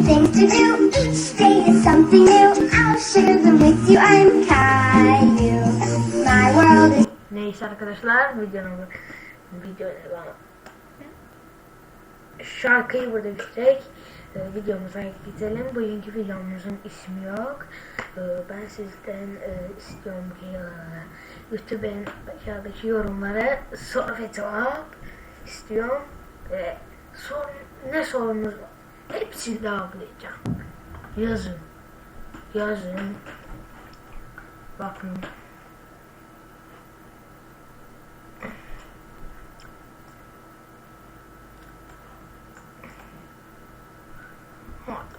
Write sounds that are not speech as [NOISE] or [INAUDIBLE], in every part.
things to do. Day is something new. I'll share them with you. I'm Caillou. My world is Neyse arkadaşlar videonun video devam. Şarkıyı burada bitirek. Ee, videomuza gidelim. Bugünkü videomuzun ismi yok. Ee, ben sizden e, istiyorum ki e, YouTube'un aşağıdaki yorumlara soru ve cevap istiyorum. Ve sorun, ne sorunuz var? Hepsini cevaplayacağım. Yazın. Yazın. Bakın.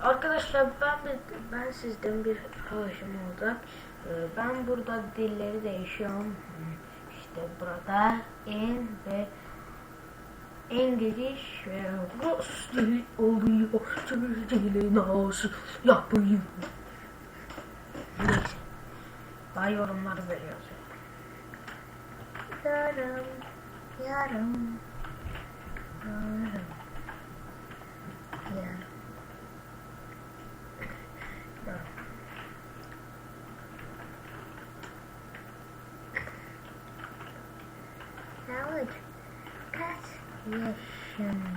Arkadaşlar ben de ben sizden bir ricam olacak. Ee, Ben burada dilleri değişiyorum. İşte burada en ve İngiliz ve Rus dili oluyor. Türk dili nasıl yapayım? Neyse. Daha yorumları veriyoruz. Yarım, yarım, yarım. Yaşındasın?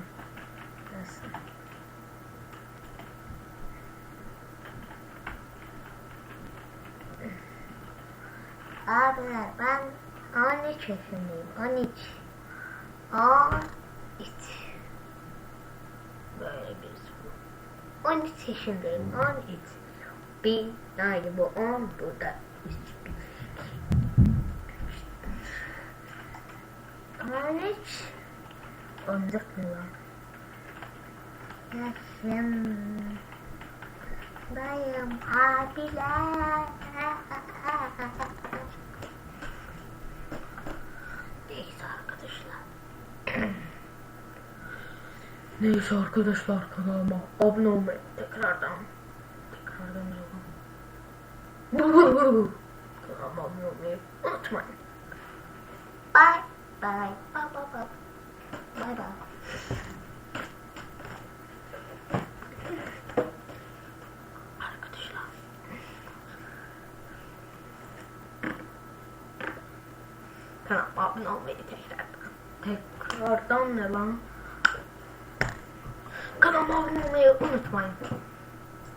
Abiler ben 13 yaşındayım. 13. 13. Böyle bir soru. 13 yaşındayım. 13. Bir, yani bu 10 burada. 3. 13. Oyuncak mı lan? Yaşım. Dayım abiler. Neyse arkadaşlar. [CLEARS THROAT] Neyse arkadaşlar kanalıma abone olmayı tekrardan tekrardan diyorum. [LAUGHS] Kanalıma abone olmayı unutmayın. Bye bye bye bye bye bye. Arkadaşlar. Kanalıma abone olmayı tekrardan. Tekrardan ne lan? Kanalıma abone olmayı unutmayın.